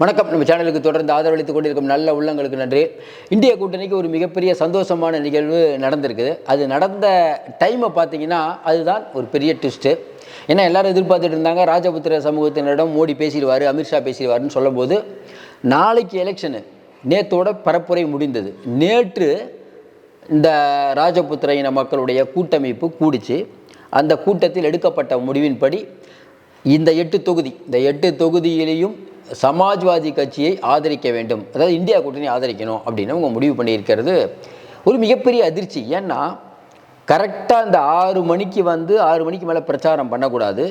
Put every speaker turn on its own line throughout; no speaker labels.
வணக்கம். நம்ம சேனலுக்கு தொடர்ந்து ஆதரவளித்துக் கொண்டிருக்கும் நல்ல உள்ளங்களுக்கு நன்றி. இந்திய கூட்டணிக்கு ஒரு மிகப்பெரிய சந்தோஷமான நிகழ்வு நடந்திருக்குது. அது நடந்த டைமை பார்த்தீங்கன்னா அதுதான் ஒரு பெரிய ட்விஸ்ட்டு ஏன்னா எல்லாரும் எதிர்பார்த்துட்டு இருந்தாங்க ராஜபுத்திர சமூகத்தினரிடம் மோடி பேசிடுவார் அமித்ஷா பேசிடுவார்னு சொல்லும்போது நாளைக்கு எலெக்ஷனு நேற்றோட பரப்புரை முடிந்தது. நேற்று இந்த ராஜபுத்திர இன மக்களுடைய கூட்டமைப்பு கூடிச்சு. அந்த கூட்டத்தில் எடுக்கப்பட்ட முடிவின்படி இந்த எட்டு தொகுதி இந்த எட்டு தொகுதியிலையும் சமாஜ்வாதி கட்சியை ஆதரிக்க வேண்டும். அதாவது இந்தியா கூட்டணி ஆதரிக்கணும் அப்படின்னு அவங்க முடிவு பண்ணியிருக்கிறது ஒரு மிகப்பெரிய அதிர்ச்சி. ஏன்னா கரெக்டாக இந்த ஆறு மணிக்கு வந்து ஆறு மணிக்கு மேலே பிரச்சாரம் பண்ணக்கூடாது.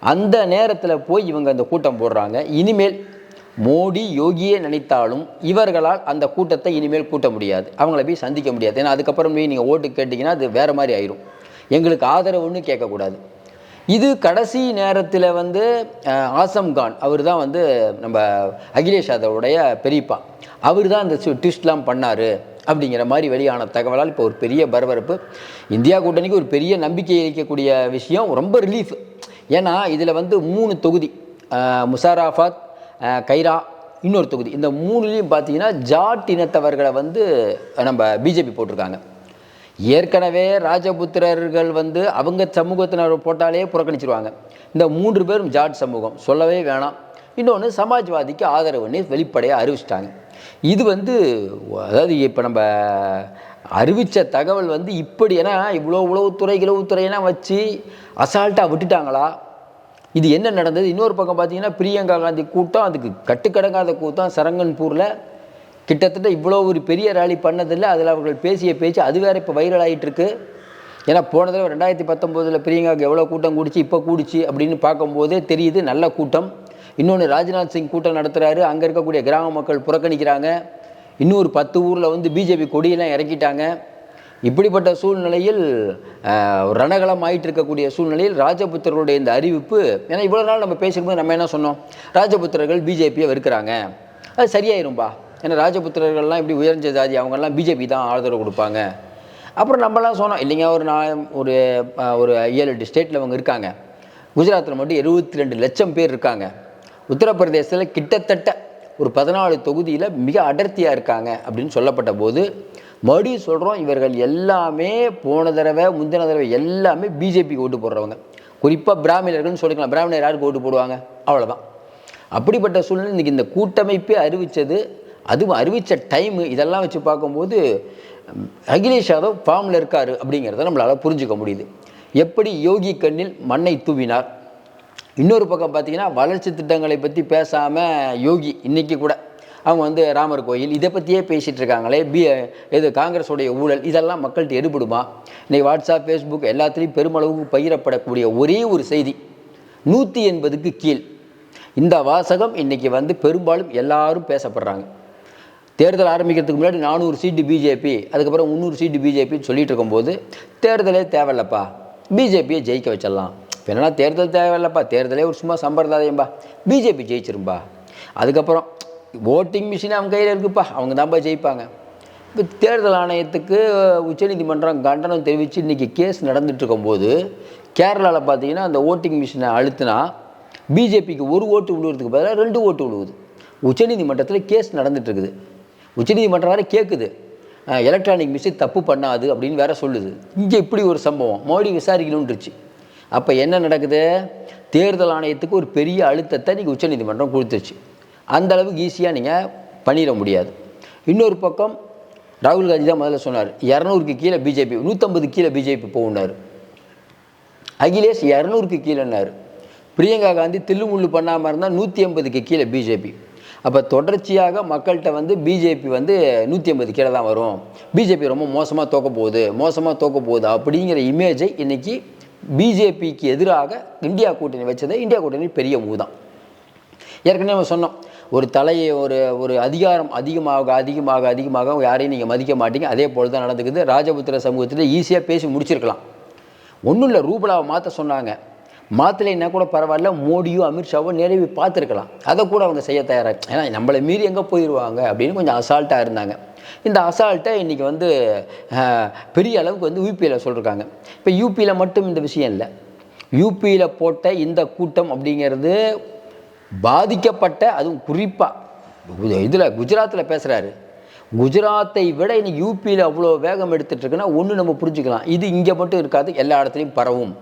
அந்த நேரத்தில் போய் இவங்க அந்த கூட்டம் போடுறாங்க. இனிமேல் மோடி யோகியே நினைத்தாலும் இவர்களால் அந்த கூட்டத்தை இனிமேல் கூட்ட முடியாது. அவங்கள போய் சந்திக்க முடியாது. ஏன்னா அதுக்கப்புறம் போய் நீங்கள் ஓட்டு கேட்டிங்கன்னா அது வேறு மாதிரி ஆயிரும். எங்களுக்கு ஆதரவுன்னு கேட்கக்கூடாது. இது கடைசி நேரத்தில் வந்து ஆசம் கான். அவர் தான் வந்து நம்ம அகிலேஷ் யாதவுடைய பெரியப்பா. அவர் தான் இந்த ட்விஸ்ட்லாம் பண்ணார் அப்படிங்கிற மாதிரி வெளியான தகவலால் இப்போ ஒரு பெரிய பரபரப்பு. இந்தியா கூட்டணிக்கு ஒரு பெரிய நம்பிக்கை அளிக்கக்கூடிய விஷயம் ரொம்ப ரிலீஃப் ஏன்னா இதில் வந்து மூணு தொகுதி. முசாராஃபாத் கைரா இன்னொரு தொகுதி. இந்த மூணுலேயும் பார்த்தீங்கன்னா ஜாட் இனத்தவர்களை வந்து நம்ம பிஜேபி போட்டிருக்காங்க. ஏற்கனவே ராஜபுத்திரர்கள் வந்து அவங்க சமூகத்தினர் போட்டாலே புறக்கணிச்சிருவாங்க. இந்த மூன்று பேரும் ஜாட் சமூகம். சொல்லவே வேணாம். இன்னொன்று சமாஜ்வாதிக்கு ஆதரவுன்னு வெளிப்படையாக அறிவிச்சிட்டாங்க. இது வந்து அதாவது இப்போ நம்ம அறிவித்த தகவல் வந்து இப்படி ஏன்னா இவ்வளோ உளவுத்துறை இளவுத்துறையெல்லாம் வச்சு அசால்ட்டாக விட்டுட்டாங்களா? இது என்ன நடந்தது? இன்னொரு பக்கம் பார்த்தீங்கன்னா பிரியங்கா காந்தி கூட்டம் அதுக்கு கட்டுக்கடங்காத கூட்டம் சரங்கன்பூரில் கிட்டத்தட்ட இவ்வளோ ஒரு பெரிய ரேலி பண்ணதில்லை. அதில் அவர்கள் பேசிய பேச்சு அது வேற இப்போ வைரல் ஆகிட்டு இருக்கு ஏன்னா போன தடவை ரெண்டாயிரத்தி பத்தொம்போதில் பிரியங்காவுக்கு எவ்வளோ கூட்டம் கூடிச்சு இப்போ கூடிச்சு அப்படின்னு பார்க்கும்போதே தெரியுது நல்ல கூட்டம். இன்னொன்று ராஜ்நாத் சிங் கூட்டம் நடத்துகிறாரு அங்கே இருக்கக்கூடிய கிராம மக்கள் புறக்கணிக்கிறாங்க. இன்னொரு பத்து ஊரில் வந்து பிஜேபி கொடியெல்லாம் இறக்கிட்டாங்க. இப்படிப்பட்ட சூழ்நிலையில் ரணகலம் ரணகளம் ஆயிட்டு இருக்கக்கூடிய சூழ்நிலையில் ராஜபுத்திரர்களுடைய இந்த அறிவிப்பு ஏன்னா இவ்வளோ நாள் நம்ம பேசும்போது நம்ம என்ன சொன்னோம்? ராஜபுத்திரர்கள் பிஜேபியை வெறுக்கிறாங்க. அது சரியாயிரும்பா. ஏன்னா ராஜபுத்திரர்கள்லாம் இப்படி உயர்ந்த ஜாதி அவங்கெல்லாம் பிஜேபி தான் ஆதரவு கொடுப்பாங்க. அப்புறம் நம்மலாம் சொன்னோம் இல்லைங்க ஒரு நா ஒரு ஒரு ஏழு எட்டு ஸ்டேட்டில் அவங்க இருக்காங்க. குஜராத்தில் மட்டும் எழுபத்தி ரெண்டு லட்சம் பேர் இருக்காங்க. உத்தரப்பிரதேசத்தில் கிட்டத்தட்ட ஒரு பதினாலு தொகுதியில் மிக அடர்த்தியாக இருக்காங்க அப்படின்னு சொல்லப்பட்ட போது மறுபடியும் சொல்கிறோம் இவர்கள் எல்லாமே போன தடவை முந்தின தடவை எல்லாமே பிஜேபிக்கு ஓட்டு போடுறவங்க. குறிப்பாக பிராமணர்கள்னு சொல்லிக்கலாம். பிராமணர் யாருக்கு ஓட்டு போடுவாங்க? அவ்வளோதான் அப்படிப்பட்ட சூழ்நிலை இன்றைக்கி இந்த கூட்டமைப்பே அறிவித்தது அதுவும் அறிவித்த டைமு இதெல்லாம் வச்சு பார்க்கும்போது அகிலேஷ் யாதவ் ஃபார்மில் இருக்கார் அப்படிங்கிறத நம்மளால் புரிஞ்சுக்க முடியுது. எப்படி யோகி கண்ணில் மண்ணை தூவினார்? இன்னொரு பக்கம் பார்த்தீங்கன்னா வளர்ச்சி திட்டங்களை பற்றி பேசாமல் யோகி இன்றைக்கி கூட அவங்க வந்து ராமர் கோயில் இதை பற்றியே பேசிகிட்டு இருக்காங்களே பி இது காங்கிரஸுடைய ஊழல் இதெல்லாம் மக்கள்கிட்ட எடுபடுமா? இன்றைக்கி வாட்ஸ்அப் ஃபேஸ்புக் எல்லாத்துலேயும் பெருமளவுக்கு பகிரப்படக்கூடிய ஒரே ஒரு செய்தி நூற்றி எண்பதுக்கு கீழ். இந்த வாசகம் இன்றைக்கி வந்து பெரும்பாலும் எல்லாரும் பேசப்படுறாங்க. தேர்தல் ஆரம்பிக்கிறதுக்கு முன்னாடி நானூறு சீட்டு பிஜேபி அதுக்கப்புறம் முந்நூறு சீட்டு பிஜேபின்னு சொல்லிட்டு இருக்கும்போது தேர்தலே தேவையில்லப்பா. பிஜேபியை ஜெயிக்க வச்சிடலாம். இப்போ என்னன்னா தேர்தல் தேவையில்லப்பா? தேர்தலே ஒரு சும்மா சம்பிரதாயம்பா. பிஜேபி ஜெயிச்சிரும்பா. அதுக்கப்புறம் ஓட்டிங் மிஷின் அவங்க கையில் இருக்குப்பா. அவங்க தான்ப்பா ஜெயிப்பாங்க. இப்போ தேர்தல் ஆணையத்துக்கு உச்சநீதிமன்றம் கண்டனம் தெரிவித்து இன்றைக்கி கேஸ் நடந்துட்டுருக்கும்போது கேரளாவில் பார்த்தீங்கன்னா அந்த ஓட்டிங் மிஷினை அழுத்தினா பிஜேபிக்கு ஒரு ஓட்டு விழுவுறதுக்கு பதிலாக ரெண்டு ஓட்டு விழுவுது. உச்சநீதிமன்றத்தில் கேஸ் நடந்துகிட்ருக்குது உச்சநீதிமன்றம் வேறு கேட்குது எலக்ட்ரானிக் மிஷின் தப்பு பண்ணாது அப்படின்னு வேற சொல்லுது. இங்கே இப்படி ஒரு சம்பவம். மோடி விசாரிக்கணுன்றுச்சு. அப்போ என்ன நடக்குது? தேர்தல் ஆணையத்துக்கு ஒரு பெரிய அழுத்தத்தை நீங்கள் உச்சநீதிமன்றம் கொடுத்துருச்சு அந்த அளவுக்கு ஈஸியாக நீங்கள் பண்ணிட முடியாது. இன்னொரு பக்கம் ராகுல் காந்தி தான் முதல்ல சொன்னார் இரநூறுக்கு கீழே பிஜேபி நூற்றம்பது கீழே பிஜேபி போகுனார் அகிலேஷ் இரநூறுக்கு கீழேன்னார். பிரியங்கா காந்தி தில்லுமுள்ளு பண்ணாமல் இருந்தால் நூற்றி ஐம்பதுக்கு கீழே பிஜேபி. அப்போ தொடர்ச்சியாக மக்கள்கிட்ட வந்து பிஜேபி வந்து நூற்றி ஐம்பது கீழே தான் வரும். பிஜேபி ரொம்ப மோசமாக தோக்க போகுது. மோசமாக தோக்க போகுது அப்படிங்கிற இமேஜை இன்றைக்கி பிஜேபிக்கு எதிராக இந்தியா கூட்டணி வச்சதே இந்தியா கூட்டணி பெரிய மூவ் தான். ஏற்கனவே நம்ம சொன்னோம். ஒரு தலையை ஒரு ஒரு அதிகாரம் அதிகமாக அதிகமாக அதிகமாக யாரையும் நீங்கள் மதிக்க மாட்டீங்க. அதே போல் தான் நடந்துக்குது. ராஜபுத்திர சமூகத்தில் ஈஸியாக பேசி முடிச்சிருக்கலாம். ஒன்றும் இல்லை ரூபலாவை மாற்ற சொன்னாங்க. மாற்றலைன்னா கூட பரவாயில்ல மோடியோ அமித்ஷாவும் நிறைவு பார்த்துருக்கலாம். அதை கூட அவங்க செய்ய தயாராக ஏன்னா நம்மளை மீறி எங்கே போயிடுவாங்க அப்படின்னு கொஞ்சம் அசால்ட்டாக இருந்தாங்க. இந்த அசால்ட்டை இன்றைக்கி வந்து பெரிய அளவுக்கு வந்து யூபியில் சொல்லியிருக்காங்க இப்போ யூபியில் மட்டும் இந்த விஷயம் இல்லை. யூபியில் போட்ட இந்த கூட்டம் அப்படிங்கிறது பாதிக்கப்பட்ட அதுவும் குறிப்பாக இதில் குஜராத்தில் பேசுகிறாரு குஜராத்தை விட இன்னைக்கு யூபியில் அவ்வளோ வேகம் எடுத்துட்டு இருக்குன்னா ஒன்று நம்ம புரிஞ்சுக்கலாம். இது இங்கே மட்டும் இருக்காது எல்லா இடத்துலையும் பரவும்.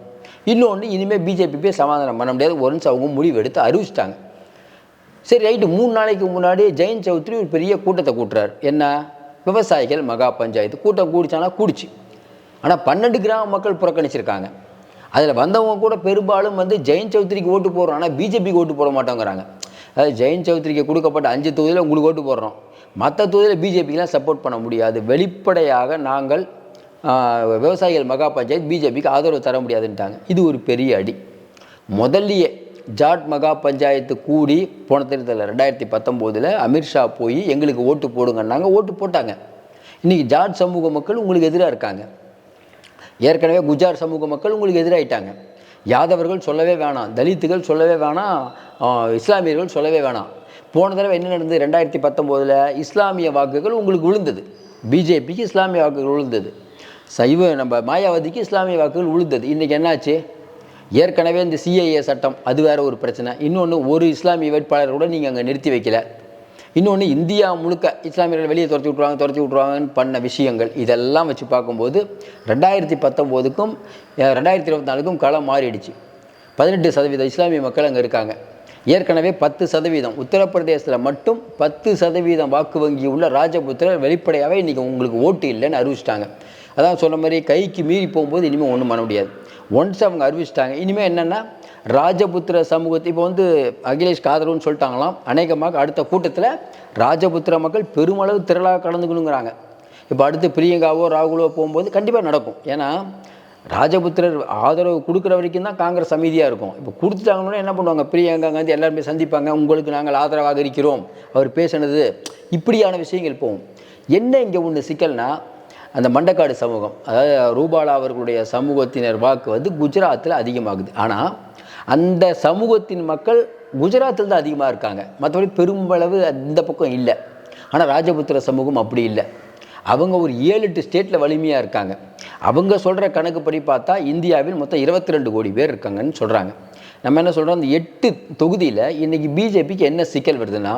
இன்னொன்று இனிமேல் பிஜேபி போய் சமாதானம் பண்ண முடியாது. ஒன்ஸ் அவங்க முடிவு எடுத்து அறிவிச்சிட்டாங்க. சரி ரைட்டு. மூணு நாளைக்கு முன்னாடி ஜெயந்த் சௌத்ரி ஒரு பெரிய கூட்டத்தை கூட்டுறாரு. என்ன? விவசாயிகள் மகா பஞ்சாயத்து. கூட்டம் கூடிச்சானா கூடிச்சு. ஆனால் பன்னெண்டு கிராம மக்கள் புறக்கணிச்சிருக்காங்க. அதில் வந்தவங்க கூட பெரும்பாலும் வந்து ஜெயந்த் சௌத்ரிக்கு ஓட்டு போடுறோம். ஆனால் பிஜேபிக்கு ஓட்டு போட மாட்டோங்கிறாங்க. அதாவது ஜெயந்த் சௌத்ரிக்கு கொடுக்கப்பட்ட அஞ்சு தொகுதியில் உங்களுக்கு ஓட்டு போடுறோம். மற்ற தொகுதியில் பிஜேபிக்கெலாம் சப்போர்ட் பண்ண முடியாது. வெளிப்படையாக நாங்கள் விவசாயிகள் மகா பஞ்சாயத்து பிஜேபிக்கு ஆதரவு தர முடியாதுன்ட்டாங்க. இது ஒரு பெரிய அடி. முதல்லையே ஜாட் மகா பஞ்சாயத்து கூடி போன தேர்தலில் ரெண்டாயிரத்தி பத்தொம்போதில் அமித்ஷா போய் எங்களுக்கு ஓட்டு போடுங்கன்னாங்க ஓட்டு போட்டாங்க. இன்றைக்கி ஜாட் சமூக மக்கள் உங்களுக்கு எதிராக இருக்காங்க. ஏற்கனவே குஜார் சமூக மக்கள் உங்களுக்கு எதிராயிட்டாங்க. யாதவர்கள் சொல்லவே வேணாம் தலித்துகள் சொல்லவே வேணாம் இஸ்லாமியர்கள் சொல்லவே வேணாம். போன தடவை என்ன நடந்தது? ரெண்டாயிரத்தி பத்தொம்போதில் இஸ்லாமிய வாக்குகள் உங்களுக்கு விழுந்தது. பிஜேபிக்கு இஸ்லாமிய வாக்குகள் விழுந்தது. சைவ நம்ம மாயாவதிக்கு இஸ்லாமிய வாக்குகள் உழுந்தது. இன்றைக்கி என்னாச்சு? ஏற்கனவே இந்த சிஐஏ சட்டம் அது வேற ஒரு பிரச்சனை. இன்னொன்று ஒரு இஸ்லாமிய வேட்பாளர் கூட நீங்கள் அங்கே நிறுத்தி வைக்கல. இன்னொன்று இந்தியா முழுக்க இஸ்லாமியர்கள் வெளியே துரத்தி விட்ருவாங்க துரத்தி விட்ருவாங்கன்னு பண்ண விஷயங்கள் இதெல்லாம் வச்சு பார்க்கும்போது ரெண்டாயிரத்தி பத்தொம்போதுக்கும் ரெண்டாயிரத்தி இருபத்தி நாலுக்கும் களம் மாறிடுச்சு. பதினெட்டு சதவீதம் இஸ்லாமிய மக்கள் அங்கே இருக்காங்க. ஏற்கனவே பத்து சதவீதம். உத்தரப்பிரதேசத்தில் மட்டும் பத்து சதவீதம் வாக்கு வங்கி உள்ள ராஜபுத்திரர் வெளிப்படையாகவே இன்றைக்கி உங்களுக்கு ஓட்டு இல்லைன்னு அறிவிச்சிட்டாங்க. அதான் சொன்ன மாதிரி கைக்கு மீறி போகும்போது இனிமேல் ஒன்றும் பண்ண முடியாது. ஒன்ஸ் அவங்க அறிவிச்சிட்டாங்க இனிமேல் என்னென்னா ராஜபுத்திர சமூகத்தை இப்போ வந்து அகிலேஷ் காதரவுன்னு சொல்லிட்டாங்களாம் அநேகமாக அடுத்த கூட்டத்தில் ராஜபுத்திர மக்கள் பெருமளவு திரளாக கலந்துக்கணுங்கிறாங்க. இப்போ அடுத்து பிரியங்காவோ ராகுலோ போகும்போது கண்டிப்பாக நடக்கும். ஏன்னா ராஜபுத்திரர் ஆதரவு கொடுக்குற வரைக்கும் தான் காங்கிரஸ் அமைதியாக இருக்கும். இப்போ கொடுத்துட்டாங்கன்னா என்ன பண்ணுவாங்க? பிரியங்கா காந்தி எல்லாருமே சந்திப்பாங்க உங்களுக்கு நாங்கள் ஆதரவாக இருக்கிறோம். அவர் பேசினது இப்படியான விஷயங்கள் போகும். என்ன இங்கே ஒன்று சிக்கல்னால் அந்த மண்டக்காடு சமூகம் அதாவது ரூபாலா அவர்களுடைய சமூகத்தினர் வாக்கு வந்து குஜராத்தில் அதிகமாகுது. ஆனால் அந்த சமூகத்தின் மக்கள் குஜராத்தில் தான் அதிகமாக இருக்காங்க. மற்றபடி பெரும்பளவு இந்த பக்கம் இல்லை. ஆனால் ராஜபுத்திர சமூகம் அப்படி இல்லை. அவங்க ஒரு ஏழு எட்டு ஸ்டேட்டில் வலிமையாக இருக்காங்க. அவங்க சொல்கிற கணக்குப்படி பார்த்தா இந்தியாவில் மொத்தம் இருபத்தி ரெண்டு கோடி பேர் இருக்காங்கன்னு சொல்கிறாங்க நம்ம என்ன சொல்கிறோம் அந்த எட்டு தொகுதியில் இன்றைக்கி பிஜேபிக்கு என்ன சிக்கல் வருதுன்னா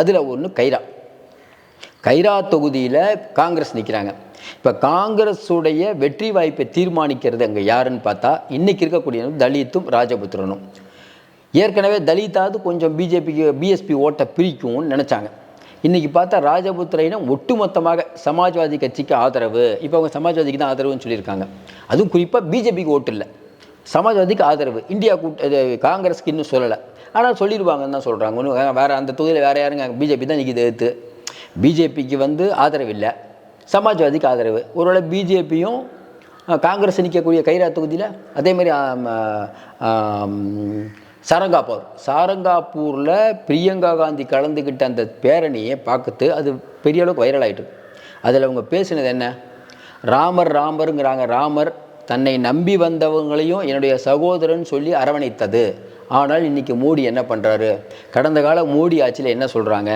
அதில் ஒன்று கைரா. கைரா தொகுதியில் காங்கிரஸ் நிற்கிறாங்க இப்போ காங்கிரஸுடைய வெற்றி வாய்ப்பை தீர்மானிக்கிறது அங்கே யாருன்னு பார்த்தா இன்றைக்கி இருக்கக்கூடிய தலித்தும் ராஜபுத்திரனும். ஏற்கனவே தலித்தாவது கொஞ்சம் பிஜேபிக்கு பிஎஸ்பி ஓட்டை பிரிக்கும்னு நினச்சாங்க. இன்றைக்கி பார்த்தா ராஜபுத்திரையினம் ஒட்டுமொத்தமாக சமாஜ்வாதி கட்சிக்கு ஆதரவு இப்போ அவங்க சமாஜ்வாதிக்கு தான் ஆதரவுன்னு சொல்லியிருக்காங்க. அதுவும் குறிப்பாக பிஜேபிக்கு ஓட்டு இல்லை. சமாஜ்வாதிக்கு ஆதரவு. இந்தியா கூட்ட காங்கிரஸ்க்கு இன்னும் சொல்லலை. ஆனால் சொல்லிடுவாங்கன்னு தான் சொல்கிறாங்க ஒன்றும் வேறு அந்த தொகுதியில் வேறு யாருங்க? பிஜேபி தான் இன்றைக்கி எதிர்த்து. பிஜேபிக்கு வந்து ஆதரவு இல்லை. சமாஜ்வாதிக்கு ஆதரவு. ஒருவேளை பிஜேபியும் காங்கிரஸ் நிற்கக்கூடிய கைரா தொகுதியில் அதேமாதிரி சரங்காப்பூர் சாரங்காப்பூர். சாரங்காப்பூரில் பிரியங்கா காந்தி கலந்துக்கிட்ட அந்த பேரணியை பார்க்கறது அது பெரிய அளவுக்கு வைரல் ஆயிட்டு அதில் அவங்க பேசினது என்ன? ராமர் ராமருங்கிறாங்க. ராமர் தன்னை நம்பி வந்தவங்களையும் என்னுடைய சகோதரன் சொல்லி அரவணைத்தது. ஆனால் இன்னைக்கு மோடி என்ன பண்ணுறாரு கடந்த கால மோடி ஆட்சியில் என்ன சொல்கிறாங்க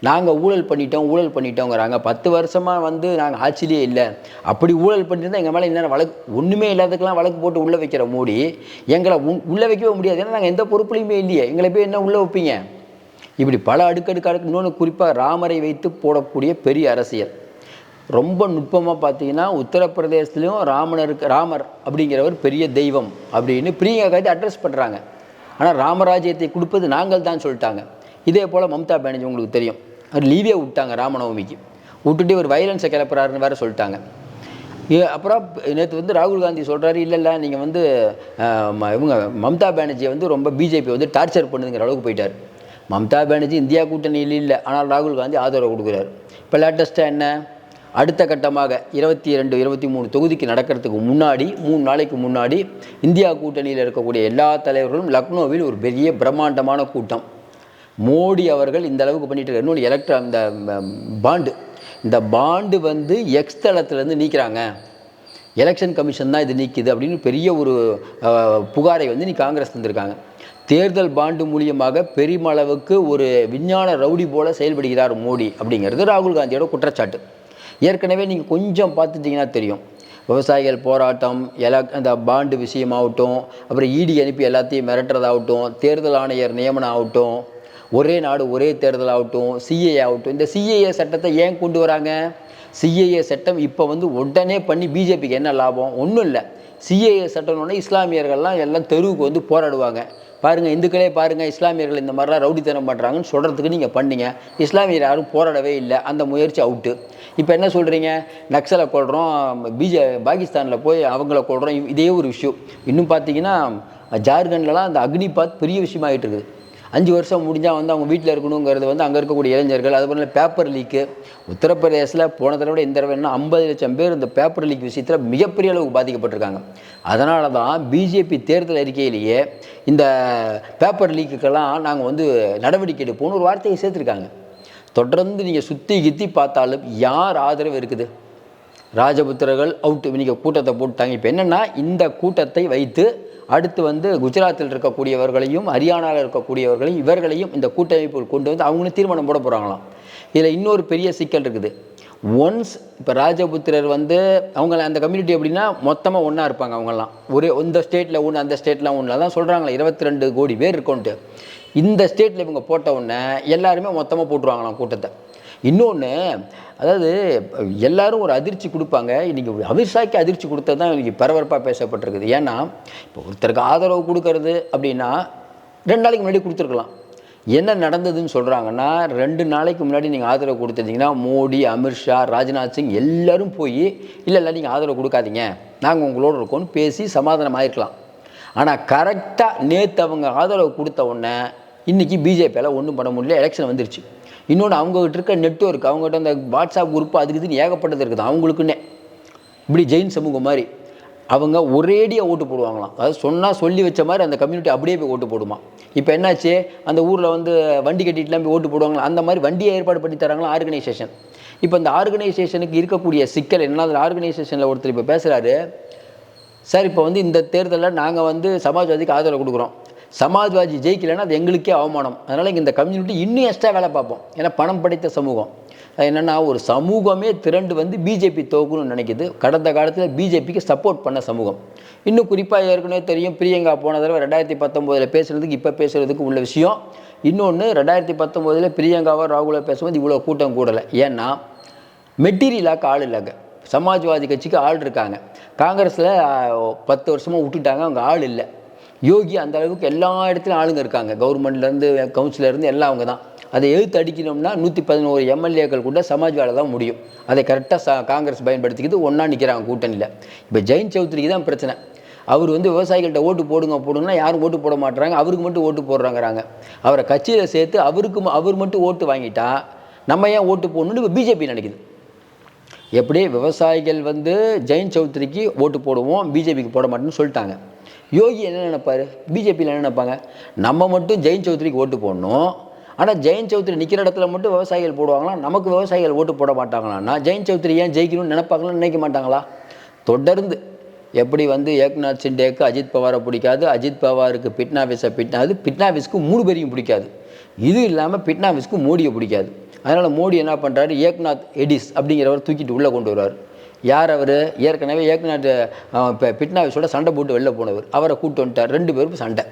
நாங்கள் ஊழல் பண்ணிட்டோம் ஊழல் பண்ணிட்டோங்கிறாங்க. பத்து வருஷமாக வந்து நாங்கள் ஆட்சியிலே இல்லை. அப்படி ஊழல் பண்ணியிருந்தால் எங்கள் மேலே என்ன வழக்கு ஒன்றுமே இல்லாததுக்கெல்லாம் வழக்கு போட்டு உள்ளே வைக்கிற மோடி எங்களை உ- உள்ளே வைக்கவே முடியாது. ஏன்னா நாங்கள் எந்த பொறுப்புலையுமே இல்லையே. எங்களை போய் என்ன உள்ளே வைப்பீங்க? இப்படி பல அடுக்கடுக்கு அடுக்கு இன்னொன்று குறிப்பாக ராமரை வைத்து போடக்கூடிய பெரிய அரசியல். ரொம்ப நுட்பமாக பார்த்தீங்கன்னா உத்தரப்பிரதேசத்துலேயும் ராமனருக்கு ராமர் அப்படிங்கிறவர் பெரிய தெய்வம் அப்படின்னு பிரியங்கா காந்தி அட்ரஸ் பண்ணுறாங்க ஆனால் ராமராஜ்யத்தை கொடுப்பது நாங்கள் தான் சொல்லிட்டாங்க. இதே போல் மம்தா பானர்ஜி உங்களுக்கு தெரியும். அவர் லீவே விட்டாங்க ராமநவமிக்கு. விட்டுட்டு ஒரு வைலன்ஸை கிளப்புறாருன்னு வேற சொல்லிட்டாங்க. அப்புறம் நேற்று வந்து ராகுல் காந்தி சொல்கிறாரு இல்லை இல்லை நீங்கள் வந்து ம- இவங்க மம்தா பானர்ஜியை வந்து ரொம்ப பிஜேபி வந்து டார்ச்சர் பண்ணுதுங்கிற அளவுக்கு போயிட்டார். மம்தா பானர்ஜி இந்தியா கூட்டணியில் இல்லை ஆனால் ராகுல் காந்தி ஆதரவு கொடுக்குறாரு. இப்போ லேட்டஸ்ட்டாக என்ன? அடுத்த கட்டமாக இருபத்தி ரெண்டு இருபத்தி மூணு தொகுதிக்கு நடக்கிறதுக்கு முன்னாடி மூணு நாளைக்கு முன்னாடி இந்தியா கூட்டணியில் இருக்கக்கூடிய எல்லா தலைவர்களும் லக்னோவில் ஒரு பெரிய பிரம்மாண்டமான கூட்டம். மோடி அவர்கள் இந்த அளவுக்கு பண்ணிட்டு இருக்காரு. இன்னொன்று எலக்ட்ரா இந்த பாண்டு இந்த பாண்டு வந்து எக்ஸ் தளத்துலேருந்து நீக்கிறாங்க. எலெக்ஷன் கமிஷன் தான் இது நீக்குது அப்படின்னு பெரிய ஒரு புகாரை வந்து நீ காங்கிரஸ் தந்திருக்காங்க. தேர்தல் பாண்டு மூலியமாக பெருமளவுக்கு ஒரு விஞ்ஞான ரவுடி போல செயல்படுகிறார் மோடி அப்படிங்கிறது ராகுல் காந்தியோட குற்றச்சாட்டு. ஏற்கனவே நீங்கள் கொஞ்சம் பார்த்துட்டிங்கன்னா தெரியும். விவசாயிகள் போராட்டம் எல அந்த பாண்டு விஷயமாகட்டும் அப்புறம் இடி அனுப்பி எல்லாத்தையும் மிரட்டுறதாகட்டும் தேர்தல் ஆணையர் நியமனம் ஆகட்டும் ஒரே நாடு ஒரே தேர்தல் ஆகட்டும் சிஏ ஆகட்டும். இந்த சிஏஏ சட்டத்தை ஏன் கொண்டு வராங்க? சிஏஏ சட்டம் இப்போ வந்து உடனே பண்ணி பிஜேபிக்கு என்ன லாபம்? ஒன்றும் இல்லை. சிஏஏ சட்டம்னு இஸ்லாமியர்கள்லாம் எல்லாம் தெருவுக்கு வந்து போராடுவாங்க. பாருங்கள் இந்துக்களே பாருங்கள் இஸ்லாமியர்கள் இந்த மாதிரிலாம் ரவுடித்தனம் பண்ணுறாங்கன்னு சொல்கிறதுக்கு நீங்கள் பண்ணீங்க. இஸ்லாமியர் யாரும் போராடவே இல்லை. அந்த முயற்சி அவுட்டு. இப்போ என்ன சொல்கிறீங்க நக்சலை கொள்கிறோம் பிஜே பாகிஸ்தானில் போய் அவங்கள கொள்கிறோம் இதே ஒரு விஷயம். இன்னும் பார்த்தீங்கன்னா ஜார்க்கண்ட்லலாம் அந்த அக்னிபாத் பெரிய விஷயமாகிட்டு இருக்குது. அஞ்சு வருஷம் முடிஞ்சால் வந்து அவங்க வீட்டில் இருக்கணுங்கிறது வந்து அங்கே இருக்கக்கூடிய இளைஞர்கள் அது போல பேப்பர் லீக்கு உத்தரப்பிரதேசில் போன தடவை இந்த தடவை என்ன ஐம்பது லட்சம் பேர் இந்த பேப்பர் லீக் விஷயத்தில் மிகப்பெரிய அளவுக்கு பாதிக்கப்பட்டிருக்காங்க. அதனால தான் பிஜேபி தேர்தல் அறிக்கையிலேயே இந்த பேப்பர் லீக்குக்கெல்லாம் நாங்கள் வந்து நடவடிக்கை எடுப்போம்னு ஒரு வார்த்தையை சேர்த்துருக்காங்க. தொடர்ந்து நீங்கள் சுற்றி கித்தி பார்த்தாலும் யார் ஆதரவு இருக்குது? ராஜபுத்திரர்கள் அவுட்டு நீங்கள் கூட்டத்தை போட்டாங்க. இப்போ என்னென்னா இந்த கூட்டத்தை வைத்து அடுத்து வந்து குஜராத்தில் இருக்கக்கூடியவர்களையும் ஹரியானாவில் இருக்கக்கூடியவர்களையும் இவர்களையும் இந்த கூட்டமைப்புகள் கொண்டு வந்து அவங்களும் தீர்மானம் போட போகிறாங்களாம் இதில் இன்னொரு பெரிய சிக்கல் இருக்குது. ஒன்ஸ் இப்போ ராஜபுத்திரர் வந்து அவங்க அந்த கம்யூனிட்டி எப்படின்னா மொத்தமாக ஒன்றா இருப்பாங்க அவங்கெல்லாம். ஒரே இந்த ஸ்டேட்டில் ஒன்று அந்த ஸ்டேட்லாம் ஒன்று அதான் சொல்கிறாங்களே இருபத்தி ரெண்டு கோடி பேர் இருக்கோன்ட்டு. இந்த ஸ்டேட்டில் இவங்க போட்ட உடனே எல்லாருமே மொத்தமாக போட்டுருவாங்களாம் கூட்டத்தை. இன்னொன்று அதாவது எல்லாரும் ஒரு அதிர்ச்சி கொடுப்பாங்க. இன்றைக்கி அமித்ஷாக்கு அதிர்ச்சி கொடுத்தது தான் இன்றைக்கி பரபரப்பாக பேசப்பட்டிருக்குது. ஏன்னா இப்போ ஒருத்தருக்கு ஆதரவு கொடுக்கறது அப்படின்னா ரெண்டு நாளைக்கு முன்னாடி கொடுத்துருக்கலாம். என்ன நடந்ததுன்னு சொல்கிறாங்கன்னா ரெண்டு நாளைக்கு முன்னாடி நீங்கள் ஆதரவு கொடுத்துருந்தீங்கன்னா மோடி அமித்ஷா ராஜ்நாத் சிங் எல்லோரும் போய் இல்லை இல்லை நீங்கள் ஆதரவு கொடுக்காதீங்க. நாங்கள் உங்களோட இருக்கோம்னு பேசி சமாதானம் ஆயிருக்கலாம். ஆனால் கரெக்டாக நேற்று அவங்க ஆதரவு கொடுத்த உடனே இன்றைக்கி பிஜேபியால் ஒன்றும் பண்ண முடியல. எலெக்ஷன் வந்துருச்சு. இன்னொன்று அவங்ககிட்ட இருக்க நெட்ஒர்க் அவங்ககிட்ட அந்த வாட்ஸ்அப் குரூப் அதுக்கு இதுன்னு ஏகப்பட்டது இருக்குது. அவங்களுக்குன்னே. இப்படி ஜெயின் சமூகம் மாதிரி அவங்க ஒரேடியாக ஓட்டு போடுவாங்களாம். அதாவது சொன்னால் சொல்லி வச்ச மாதிரி அந்த கம்யூனிட்டி அப்படியே போய் ஓட்டு போடுமா? இப்போ என்னாச்சு? அந்த ஊரில் வந்து வண்டி கட்டிட்டுலாம் போய் ஓட்டு போடுவாங்களா? அந்த மாதிரி வண்டியை ஏற்பாடு பண்ணி தராங்களா ஆர்கனைசேஷன் இப்போ இந்த ஆர்கனைசேஷனுக்கு இருக்கக்கூடிய சிக்கல் என்ன அந்த ஆர்கனைசேஷனில் ஒருத்தர் இப்போ பேசுகிறாரு சார் இப்போ வந்து இந்த தேர்தலில் நாங்கள் வந்து சமாஜ்வாதிக்கு ஆதரவு கொடுக்குறோம். சமாஜ்வாதி ஜெயிக்கலைன்னா அது எங்களுக்கே அவமானம். அதனால் இங்கே இந்த கம்யூனிட்டி இன்னும் எக்ஸ்ட்ரா வேலை பார்ப்போம். ஏன்னா பணம் படைத்த சமூகம். அது என்னென்னா ஒரு சமூகமே திரண்டு வந்து பிஜேபி தோக்கணும்னு நினைக்கிது. கடந்த காலத்தில் பிஜேபிக்கு சப்போர்ட் பண்ண சமூகம். இன்னும் குறிப்பாக ஏற்கனவே தெரியும். பிரியங்கா போன தடவை ரெண்டாயிரத்தி பத்தொம்போதில் பேசுகிறதுக்கு இப்போ பேசுகிறதுக்கு உள்ள விஷயம். இன்னொன்று ரெண்டாயிரத்தி பத்தொம்போதில் பிரியங்காவோ ராகுலோ பேசும்போது இவ்வளோ கூட்டம் கூடலை. ஏன்னா மெட்டீரியலாக ஆள் இல்லைங்க சமாஜ்வாதி கட்சிக்கு ஆள் இருக்காங்க. காங்கிரஸில் பத்து வருஷமாக விட்டுட்டாங்க. அவங்க ஆள் இல்லை. யோகி அந்த அளவுக்கு எல்லா இடத்துலையும் ஆளுங்க இருக்காங்க. கவர்மெண்ட்லேருந்து கவுன்சிலர்லேருந்து எல்லாம் அவங்க தான். அதை எழுத்து அடிக்கணும்னா நூற்றி பதினோரு எம்எல்ஏக்கள் கூட சமாஜ்வாடி தான் முடியும். அதை கரெக்டாக சா காங்கிரஸ் பயன்படுத்திக்கிட்டு ஒன்றா நிற்கிறாங்க கூட்டணியில். இப்போ ஜெயின் சௌத்ரிக்கு தான் பிரச்சனை. அவர் வந்து விவசாயிகள்கிட்ட ஓட்டு போடுங்க போடுங்கன்னா யாரும் ஓட்டு போட மாட்டுறாங்க அவருக்கு மட்டும் ஓட்டு போடுறாங்கிறாங்க. அவரை கட்சியில் சேர்த்து அவருக்கு அவர் மட்டும் ஓட்டு வாங்கிட்டா நம்ம ஏன் ஓட்டு போடணும்னு இப்போ பிஜேபி நினைக்குது. எப்படி விவசாயிகள் வந்து ஜெயின் சௌத்ரிக்கு ஓட்டு போடுவோம் பிஜேபிக்கு போட மாட்டேன்னு சொல்லிட்டாங்க. யோகி என்ன நினைப்பார்? பிஜேபியில் என்ன நினைப்பாங்க? நம்ம மட்டும் ஜெயின் சௌத்ரிக்கு ஓட்டு போடணும். ஆனால் ஜெயின் சௌத்ரி நிற்கிற இடத்துல மட்டும் விவசாயிகள் போடுவாங்களா? நமக்கு விவசாயிகள் ஓட்டு போட மாட்டாங்களான்னா ஜெயின் சௌத்ரி ஏன் ஜெயிக்கணும்னு நினைப்பாங்களான்னு நினைக்க மாட்டாங்களா? தொடர்ந்து எப்படி வந்து ஏக்நாத் சிண்டேக்கு அஜித் பவாரை பிடிக்காது அஜித் பவாருக்கு பிட்னாவிஸை பிட்னாது பிட்னாவிஸ்க்கு மூணு பேரையும் பிடிக்காது. இது இல்லாமல் பிட்னாவிஸ்க்கு மோடியை பிடிக்காது. அதனால் மோடி என்ன பண்ணுறாரு ஏக்நாத் எடிஸ் அப்படிங்கிறவர் தூக்கிட்டு உள்ளே கொண்டு வருவார். யார் அவர்? ஏற்கனவே ஏற்கனவே இப்போ பிட்னாவிஸோட சண்டை போட்டு வெளில போனவர். அவரை கூட்டு வந்துட்டார். ரெண்டு பேருக்கும் சண்டை.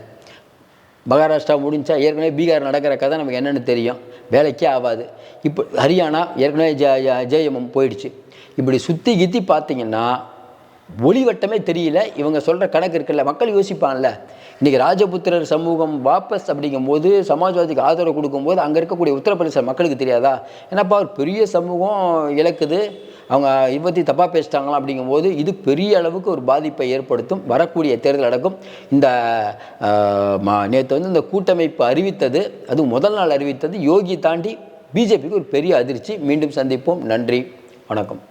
மகாராஷ்டிரா முடிஞ்சா ஏற்கனவே பீகார் நடக்கிற கதை நமக்கு என்னென்னு தெரியும். வேலைக்கே ஆகாது. இப்போ ஹரியானா ஏற்கனவே ஜ ஜெயமம் போயிடுச்சு. இப்படி சுற்றி கித்தி பார்த்தீங்கன்னா ஒளிவட்டமே தெரியல. இவங்க சொல்கிற கணக்கு இருக்குல்ல. மக்கள் யோசிப்பான்ல இன்றைக்கி ராஜபுத்திரர் சமூகம் வாபஸ் அப்படிங்கும்போது சமாஜ்வாதிக்கு ஆதரவு கொடுக்கும்போது அங்கே இருக்கக்கூடிய உத்தரப்பிரதேச மக்களுக்கு தெரியாதா? ஏன்னாப்பா ஒரு பெரிய சமூகம் இழக்குது. அவங்க இவத்தி தப்பாக பேசிட்டாங்களா அப்படிங்கும்போது இது பெரிய அளவுக்கு ஒரு பாதிப்பை ஏற்படுத்தும். வரக்கூடிய தேர்தல் நடக்கும். இந்த நேற்று வந்து இந்த கூட்டமைப்பு அறிவித்தது அது முதல் நாள் அறிவித்தது. யோகி தாண்டி பிஜேபிக்கு ஒரு பெரிய அதிர்ச்சி. மீண்டும் சந்திப்போம். நன்றி. வணக்கம்.